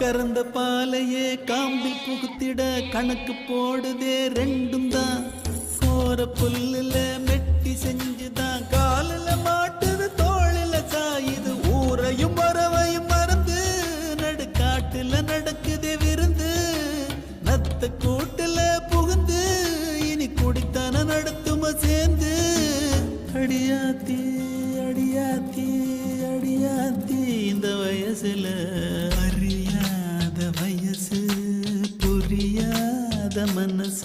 கறந்த பாலையே காம்பில் புகுத்திட கணக்கு போடுதே ரெண்டும் தான். போற புல்லுல மெட்டி செஞ்சுதான் காலில் மாட்டுது தோளில சாயுது. ஊரையும் வரவையும் மறந்து நடுக்காட்டுல நடக்குதே விருந்து. நத்த கூட்டுல புகுந்து இனி குடித்தன நடத்தும சேர்ந்து. அடியாத்தி அடியாத்தி அடியாத்தி இந்த வயசுல මද මනස